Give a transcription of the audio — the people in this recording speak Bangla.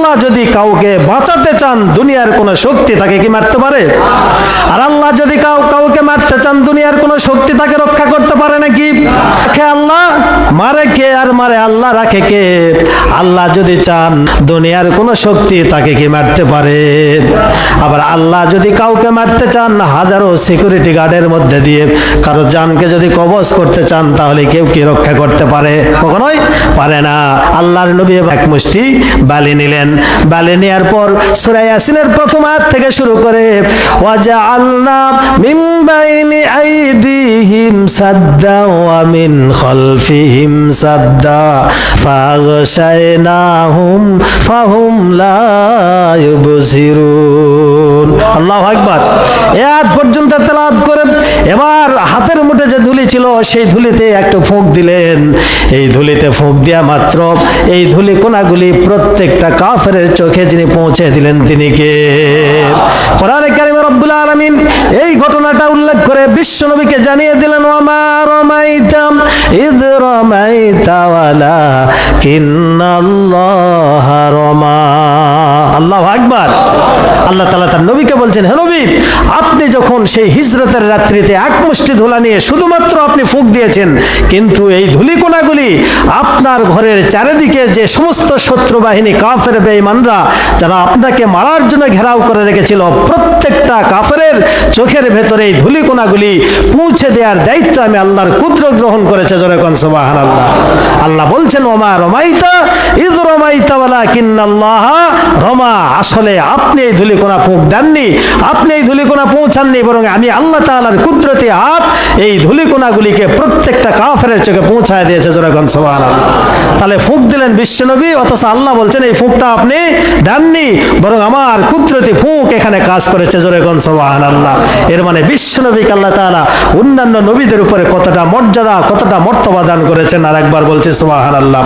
আল্লাহ যদি কাউকে বাঁচাতে চান, দুনিয়ার কোনো শক্তি তাকে কি মারতে পারে? আর আল্লাহ যদি কাউ, কাউকে মারতে চান, দুনিয়ার কোনো শক্তি তাকে রক্ষা করতে পারে নাকি? রাখে আল্লাহ? মারে কে আর মারে আল্লাহ রাখে কে? আল্লাহ যদি চান, দুনিয়ার কোনো শক্তি তাকে কি মারতে পারে? আবার আল্লাহ যদি কাউকে মারতে চান, হাজারো সিকিউরিটি গার্ডের মধ্যে দিয়ে কারও জানকে যদি কবজ করতে চান, তাহলে কেউ কি রক্ষা করতে পারে? কখনোই পারে না। আল্লাহর নবী এক মুষ্টি বালি নিলেন। বালি নেয়ার পর সুরাই ইয়াসিনের প্রথম হাত থেকে শুরু করে ওয়াজা আল্লাহ মিন বাইনি আইদিহিম সাদ্দা ওয়া মিন খলফিহিম সাদ্দা, ফাগশায়নাহুম ফাহুম লা ইউবসিরুন আল্লাহু আকবার। এ আয়াত পর্যন্ত তেলাওয়াত করে এবার হাতের মুঠে যে ধুলি ছিল, সেই ধুলিতে একটু ফুঁক দিলেন। এই ধুলিতে ফুঁক দেওয়া মাত্র। এই ধুলি কোনাগুলি প্রত্যেকটা কাফের চোখে যিনি পৌঁছে দিলেন, তিনি কে? কোরআনে কারিমে রব্বুল আলামিন এই ঘটনাটা উল্লেখ করে বিশ্ব নবীকে জানিয়ে দিলেন ওমা রমাইতাম ইদ রমাইতা ওয়ালা কিন্নাল্লাহ রমা। আল্লাহু আল্লাহ তাআলা তার নবীকে বলছেন হে নবী, আপনি যখন সেই হিজরতের রাত্রিতে এক মুষ্টি ধুলা নিয়ে শুধুমাত্র আপনি ফুঁক দিয়েছেন, কিন্তু এই ধুলিকোনাগুলি আপনার ঘরের চারিদিকে যে সমস্ত শত্রু বাহিনী, কাফের, বেঈমানরা, যারা আপনাকে মারার জন্য ঘেরাও করে রেখেছিল প্রত্যেকটা কাফেরের চোখের ভেতরে এই ধুলিকোনাগুলি পৌঁছে দেওয়ার দায়িত্ব আমি আল্লাহর কুদ্র গ্রহণ করেছে জোরে কোন আল্লাহ আল্লাহ বলছেন, ওমা রমাইতা ইদ রমাইতা ওয়ালা কিন্নাল্লাহ রমা। আসলে আপনি এই ধুলিকোনা ফুঁক দেননি, আপনি এই ধুলিকোনা পৌঁছাননি, বরং আমি আল্লাহ তাআলার কুদরতি হাত এই ধুলিকোনাগুলিকে প্রত্যেকটা কাফের চোখে পৌঁছায় দিয়েছে জোরাগন সোহান তাহলে ফুক দিলেন বিশ্বনবী, অথচ আল্লাহ বলছেন, এই ফুকটা আপনি দেননি, বরং আমার কুদরতি ফুক এখানে কাজ করেছে জোরেগন সোহান আল্লাহ এর মানে বিশ্বনবীকে কাল্লা তালা অন্যান্য নবীদের উপরে কতটা মর্যাদা, কতটা মর্তবা দান করেছেন? আর একবার বলছে সোহান আল্লাহ